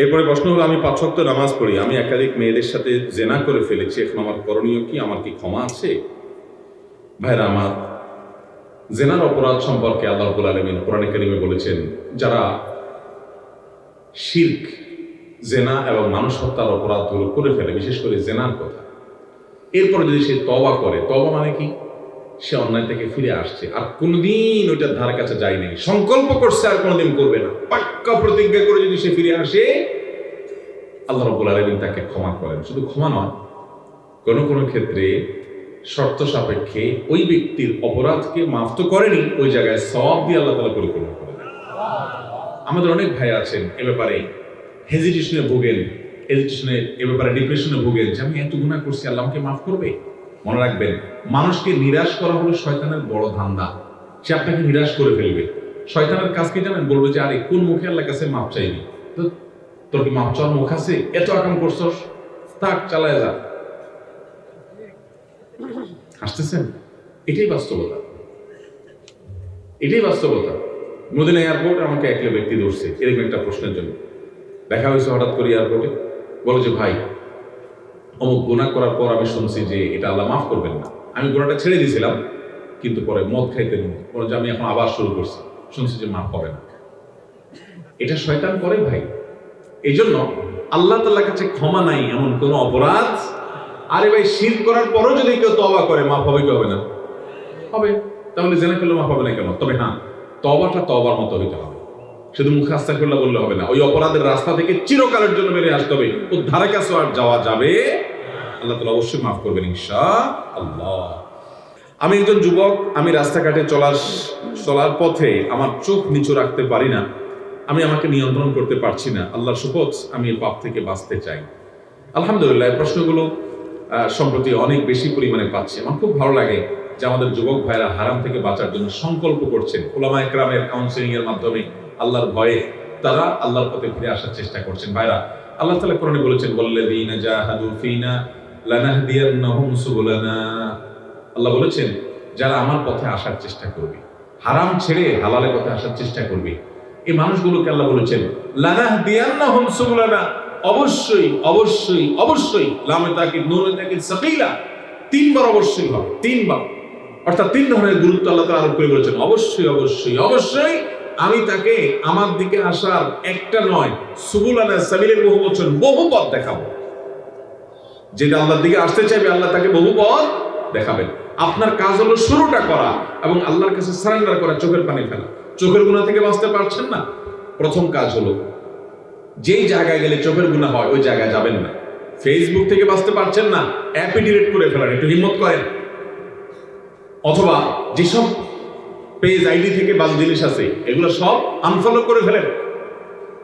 এরপরে প্রশ্ন হলো, আমি পাঁচ ওয়াক্ত নামাজ পড়ি, আমি একাধিক মেয়েদের সাথে জেনা করে ফেলেছি, এখন আমার করণীয় কি? আমার কি ক্ষমা আছে? ভাইরা, আমার জেনার অপরাধ সম্পর্কে আল্লাহ রবুল আলমিন কোরআনে কারিমে বলেছেন, যারা শির্ক, জেনা এবং মানুষ হত্যার অপরাধগুলো করে ফেলে, বিশেষ করে জেনার কথা, এরপরে যদি সে তবা করে তবা মানে কি? সে অন্যায় থেকে ফিরে আসছে। আর কোনোদিন ওইটার ধার কাছে যায় নাই। সংকল্প করছে আর কোনোদিন করবে না। পাক্কা প্রতিজ্ঞা করে যদি সে ফিরে আসে, আল্লাহ রব্বুল আলমিন তাকে ক্ষমা করেন। শুধু ক্ষমা নয়, কোনো কোনো ক্ষেত্রে শর্ত সাপেক্ষে ওই ব্যক্তির অপরাধকে মাফ তো করেনি, ওই জায়গায় সব দিয়ে আল্লাহ তালা পরিপূর্ণ করে আমাদের অনেক ভাই আছেন এ ব্যাপারে হেজিটেশনে ভোগেন হেজিটেশনে এ ব্যাপারে ডিপ্রেশনে ভোগেন যে, আমি এত গুণা করছি, আল্লাহ আমাকে মাফ করবে? মনে রাখবেন, মানুষকে নিরাশ করা হলো শয়তানের বড় ধান্দা। সে আপনাকে নিরাশ করে ফেলবে। শয়তানের কাজ কি জানেন? বলবে যে, আরে, কোন মুখে আল্লাহ কাছে মাপ চাইবি? তো, তোর কি মাপ চাওয়ার মুখ আছে? এত আকাম করছস? থাক, চালায় যা। হাসতেছেন? এটাই বাস্তবতা। এটাই বাস্তবতা। মদিনা এয়ারপোর্ট আমাকে একলে ব্যক্তি ধরছে, এরকম একটা প্রশ্নের জন্য। দেখা হয়েছে হঠাৎ করে এয়ারপোর্টে। বলে যে, ভাই অমুক গুণা করার পর আমি শুনছি যে এটা আল্লাহ মাফ করবেন না। আমি গুণাটা ছেড়ে দিয়েছিলাম, কিন্তু পরে মদ খাইতে নেই পরে আমি এখন আবার শুরু করছি। শুনছি যে মাফ করে না। এটা শয়তান করে ভাই। এই জন্য আল্লাহ তাল্লাহ কাছে ক্ষমা নাই এমন কোন অপরাধ। আরে ভাই শির করার পরও যদি কেউ তবা করে, মাফ হবে কি হবে না? হবে। তাহলে জেনে ফেললে মাফ হবে না কেন? তবে হ্যাঁ তবাটা তবার মতো হইতে হবে। শুধু মুখে করলে বললে হবে না। ওই অপরাধের রাস্তা থেকে চিরকালের জন্য বেরিয়ে আসতে হবে। ওর ধারে কাছে আর যাওয়া যাবে। আল্লাহ তালা অবশ্যই মাফ করবেন ইনশা আল্লাহ আমি একজন যুবক, আমি রাস্তাঘাটে চলার চলার পথে আমার চোখ নিচু রাখতে পারি না। আমি আমাকে নিয়ন্ত্রণ করতে পারছি না। আল্লাহর শপথ আমি পাপ থেকে বাঁচতে চাই। আলহামদুলিল্লাহ প্রশ্নগুলো সম্প্রতি অনেক বেশি পরিমাণে পাচ্ছি। আমার খুব ভালো লাগে যে আমাদের যুবক ভাইরা হারাম থেকে বাঁচার জন্য সংকল্প করছেন। ওলামা একরামের কাউন্সিলিং এর মাধ্যমে। আল্লাহর ভয়ে তারা আল্লাহর পথে ফিরে আসার চেষ্টা করছেন। ভাইরা, আল্লাহ তাআলা কোরআনে বলেছেন বল্লাযীনা জাহাদু ফিনা আল্লাহ বলেছেন, যারা আমার পথে আসার চেষ্টা করবে, হারাম ছেড়ে হালালের পথে আসার চেষ্টা করবে। এই মানুষগুলোকে আল্লাহ বলেছেন, লানাহদিয়ান্নাহুম সুবুলানা। অবশ্যই অবশ্যই অবশ্যই, লামে তাকিদ, নুনে তাকে সাকিলা, তিনবার অবশ্যই হবে, তিনবার। অর্থাৎ তিন ধরনের গুরুত্ব আল্লাহ আরোপ করে বলেছেন, অবশ্যই অবশ্যই অবশ্যই আমি তাকে আমার দিকে আসার একটা নয়, সুবুল আলাহ সাবিলের বহু বছর বহু পথ দেখাবো। যেটা আল্লাহর দিকে আসতে চাইবে, আল্লাহ তাকে বহু পথ দেখাবেন। আপনার কাজ হলো শুরুটা করা এবং আল্লাহর কাছে সারেন্ডার করা, চোখের পানি ফেলা। চোখের গুণা থেকে বাঁচতে পারছেন না? প্রথম কাজ হলো, যেই জায়গায় গেলে চোখের গুণা হয়, ওই জায়গায় যাবেন না। ফেসবুক থেকে বাঁচতে পারছেন না অ্যাপে ডিলিট করে ফেলেন একটু হিম্মত করেন। অথবা যেসব পেজ আইডি থেকে বাল জিনিস আছে, এগুলো সব আনফলো করে ফেলেন।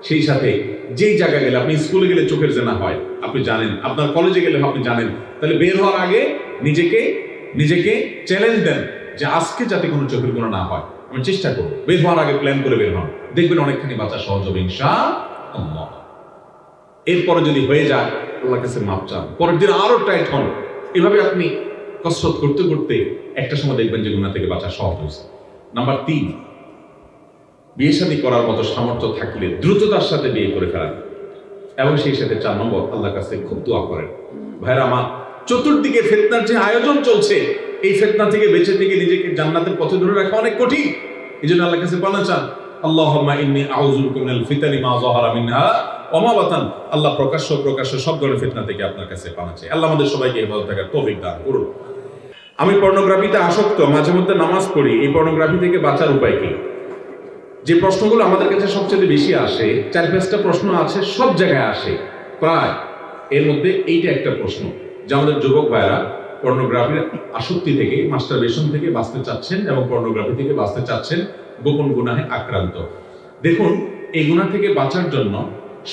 সেই সাথে যেই জায়গায় গেলে আপনি স্কুলে গেলে চোখের জেনা হয়, আপনি জানেন। আপনার কলেজে গেলে আপনি জানেন। তাহলে বের হওয়ার আগে নিজেকে নিজেকে চ্যালেঞ্জ দেন যে আজকে যাতে কোনো চোখের গুণা না হয়। আমি চেষ্টা করব। বের হওয়ার আগে প্ল্যান করে বের হন। দেখবেন অনেকখানি বাঁচা সহজ হবে এরপরে যদি হয়ে যায় আল্লাহ কাছে মাপ চান। পরের দিন আরও টাইট হন। এভাবে আপনি কসরত করতে করতে একটা সময় দেখবেন যে গুণা থেকে বাঁচা সহজ হয়েছে। নাম্বার তিন বিয়ে শাদী করার মতো সামর্থ্য থাকলে দ্রুততার সাথে বিয়ে করে ফেলান এবং সেই সাথে চার নম্বর, আল্লাহর কাছে খুব দোয়া করেন। ভাইরা, আমার চতুর্দিকে ফেতনার যে আয়োজন চলছে, এই ফেতনা থেকে বেঁচে থেকে নিজেকে জান্নাতের পথে ধরে রাখা অনেক কঠিন। এই জন্য আল্লাহর কাছে পানা চান, আল্লাহুম্মা ইন্নী আউযুবিকা মিনাল ফিতানি মা যাহারা মিনহা ওয়া মা বাতান। আল্লাহ প্রকাশ্য প্রকাশ্য সব ধরনের ফিতনা থেকে আপনার কাছে পানা চাই। আল্লাহ আমাদের সবাইকে হেফাজত থাকার তৌফিক দান করুন। আমি পর্নোগ্রাফিতে আসক্ত, মাঝে মধ্যে নামাজ পড়ি, এই পর্নোগ্রাফি থেকে বাঁচার উপায় কি? যে প্রশ্নগুলো আমাদের কাছে সবচেয়ে বেশি আসে চার পাঁচটা প্রশ্ন আছে, সব জায়গায় আসে। প্রায় এর মধ্যে এইটা একটা প্রশ্ন, যে আমাদের যুবক ভাইরা পর্নোগ্রাফির আসক্তি থেকে মাস্টারবেশন থেকে বাঁচতে চাচ্ছেন এবং পর্নোগ্রাফি থেকে বাঁচতে চাচ্ছেন, গোপন গুনাহে আক্রান্ত। দেখুন, এই গুণা থেকে বাঁচার জন্য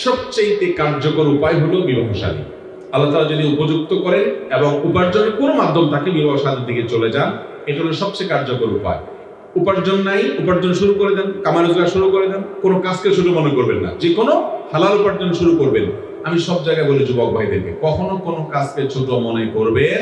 সবচেয়ে কার্যকর উপায় হলো বিবাহশালী আল্লাহ তালা যদি উপযুক্ত করেন এবং উপার্জনের কোনো মাধ্যম তাকে বিবাহ শান্তির দিকে চলে যান, এটা হলো সবচেয়ে কার্যকর উপায়। উপার্জন নাই, উপার্জন শুরু করে দেন কামা রোজগার শুরু করে দেন, কোনো কাজকে শুরু মনে করবেন না, যে কোনো হালাল উপার্জন শুরু করবেন। আমি সব জায়গায় বলি, যুবক ভাইদেরকে, কখনো কোনো কাজকে ছোট মনে করবেন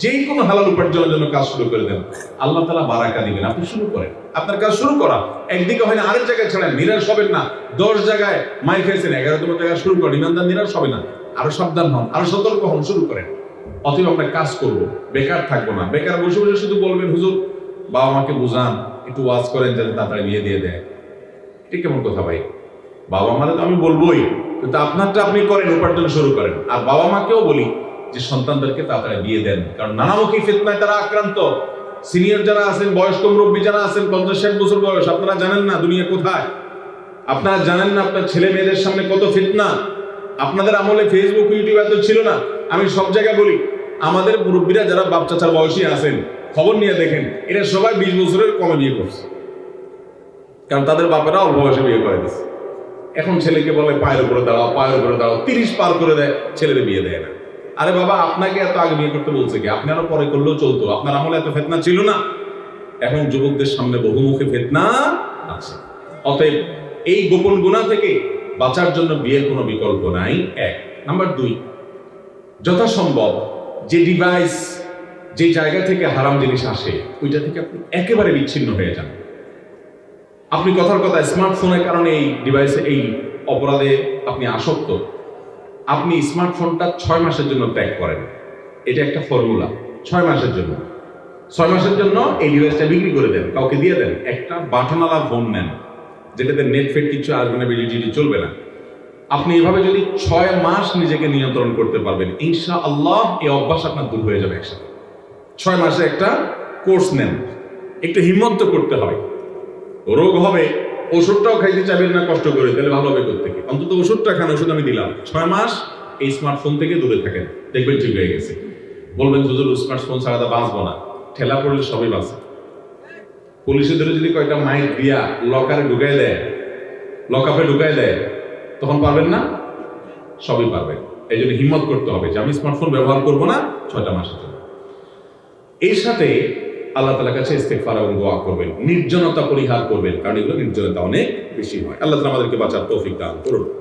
যে কোনো হালাল উপার্জনের জন্য কাজ শুরু করে দেন। আল্লাহ তালা বারাকা দিবেন। আপনি শুরু করেন। আপনার কাজ শুরু করা। একদিকে হয় না, আরেক জায়গায় ছাড়েন। নিরাশ হবেন না। দশ জায়গায় মাই খাইছেন, এগারোতম জায়গায় শুরু করেন। ইমানদার নিরাশ হবে না। আরও সাবধান হন, আরও সতর্ক হন, শুরু করেন। অতএব আমরা কাজ করব। বেকার থাকব না। বেকার বসে বসে শুধু বলবেন, হুজুর, বাবা মাকে বুঝান। একটু ওয়াজ করেন যাতে তাড়াতাড়ি বিয়ে দিয়ে দেয়। এটা কেমন কথা ভাই? বাবা মারে তো আমি বলবোই। কিন্তু আপনারটা আপনি করেন, উপার্জন শুরু করেন। আর বাবা মাকেও বলি যে সন্তানদেরকে তাড়াতাড়ি বিয়ে দেন। কারণ নানামুখী ফিতনায় তারা আক্রান্ত। সিনিয়র যারা আছেন, বয়স্ক মুরব্বী যারা আছেন পঞ্চাশ ষাট বছর বয়স, আপনারা জানেন না দুনিয়া কোথায়। আপনারা জানেন না আপনার ছেলে মেয়েদের সামনে কত ফিতনা। আপনাদের আমলে ফেসবুক ইউটিউব এত ছিল না। আমি সব জায়গায় বলি, আমাদের মুরব্বীরা যারা বাপ চাচার বয়সী আছেন, খবর নিয়ে দেখেন, এরা সবাই বিশ বছরের কমে বিয়ে করছে। কারণ তাদের বাপেরা অল্প বয়সে বিয়ে করে দিচ্ছে এখন ছেলেকে বলে, পায়ের উপরে দাঁড়াও, পায়ের উপরে দাঁড়াও। তিরিশ পার করে দেয়, ছেলেদের বিয়ে দেয় না। আরে বাবা, আপনাকে এত আগে বিয়ে করতে বলছে কি? আপনি আরও পরে করলেও চলতো। আপনার আমলে এত ফেতনা ছিল না। এখন যুবকদের সামনে বহুমুখী ফেতনা আছে। অতএব এই গোপন গুণা থেকে বাঁচার জন্য বিয়ের কোনো বিকল্প নাই। এক। নাম্বার দুই, যথাসম্ভব যে ডিভাইস যে জায়গা থেকে হারাম জিনিস আসে, ওইটা থেকে আপনি একেবারে বিচ্ছিন্ন হয়ে যান। আপনি কথার কথা স্মার্টফোনের কারণে এই ডিভাইসে এই অপরাধে আপনি আসক্ত। আপনি স্মার্টফোনটা ছয় মাসের জন্য ত্যাগ করেন। এটা একটা ফর্মুলা ছয় মাসের জন্য। ছয় মাসের জন্য এই ডিভাইসটা বিক্রি করে দেন, কাউকে দিয়ে দেন। একটা বাটনওয়ালা ফোন নেন, যেটাতে নেট ফেট কিছু আসবে না বিলিটি চলবে না। আপনি এভাবে যদি ছয় মাস নিজেকে নিয়ন্ত্রণ করতে পারবেন ইনশা আল্লাহ এই অভ্যাস আপনার দূর হয়ে যাবে একসাথে। ছয় মাসে একটা কোর্স নেন। একটু হিম্মত তো করতে হয়। রোগ হবে ওষুধটাও খাইতে চাইবেন না, কষ্ট করে, তাহলে ভালো হবে থেকে অন্তত ওষুধটা খান, ওষুধ আমি দিলাম। ছয় মাস এই স্মার্টফোন থেকে দূরে থাকেন, দেখবেন ঠিক হয়ে গেছে। বলবেন, হুজুর স্মার্টফোন ছাড়া তো বাঁচবো না। ঠেলা পড়লে সবই বাঁচে। পুলিশে ধরে যদি কয়েকটা মাইক দিয়া লকারে ঢুকাই দেয় লকআপে ঢুকাই দেয়, তখন পারবেন না? সবই পারবেন। এই জন্য হিম্মত করতে হবে যে আমি স্মার্টফোন ব্যবহার করব না, ছয়টা মাসের জন্য। এর সাথে আল্লাহ তালার কাছে ইস্তেকফার এবং দোয়া করবেন। নির্জনতা পরিহার করবেন, কারণ এগুলো নির্জনতা অনেক বেশি হয়। আল্লাহ তালা আমাদেরকে বাঁচার তৌফিক দান করুন।